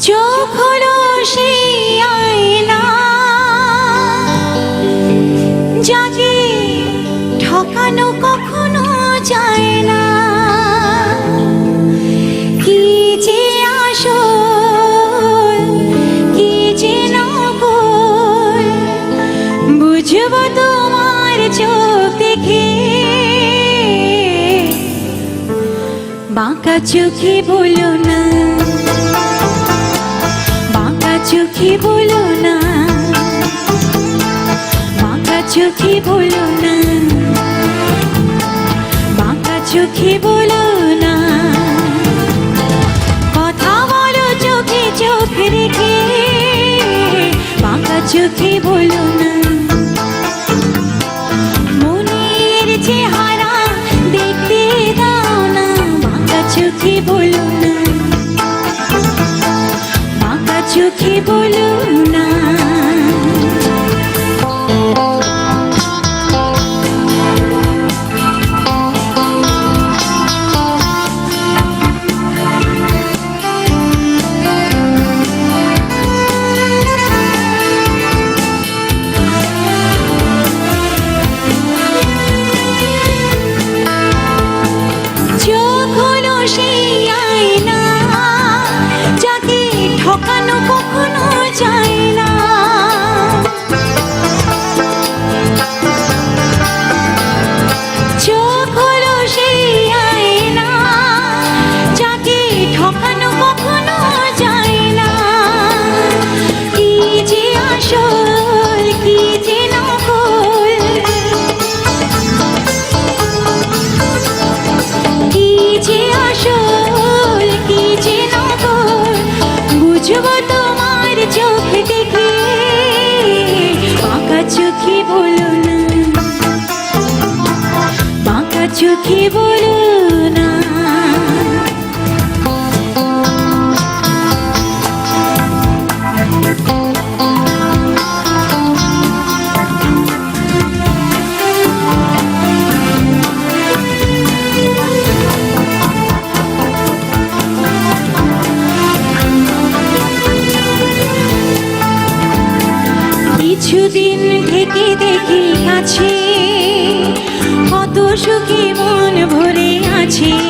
চোখ হলো সেই আয়না যাকে ঠকানো কখনো যায় না। যে আসল, কি যে নকল চোখ দেখে। বাঁকা চোখে বলো না। চোখে বলো না। বাঁকা চোখে বলো না। বাঁকা চোখে বলো না। কথা বলো, চোখে চোখ রেখে। বাঁকা চোখে বলো না। চোখে বলো না। সেই আয়না যাকে ঠকানো তোমার চোখ বলো চোখে বলো কিছুদিন থেকে দেখি আছে। কত সুখী মন ভরে আছে।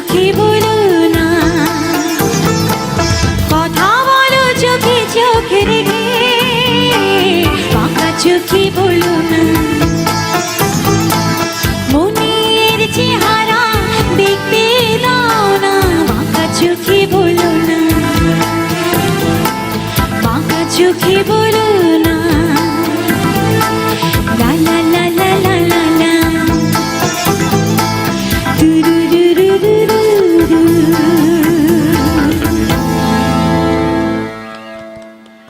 চোখে বলো না। কথা বলো চোখে, চোখ রেখে। বাঁকা চোখে বলো না। মনের চেহারা দেখতে দাও না। বাঁকা চোখে বলো না। বাঁকা চোখে বলো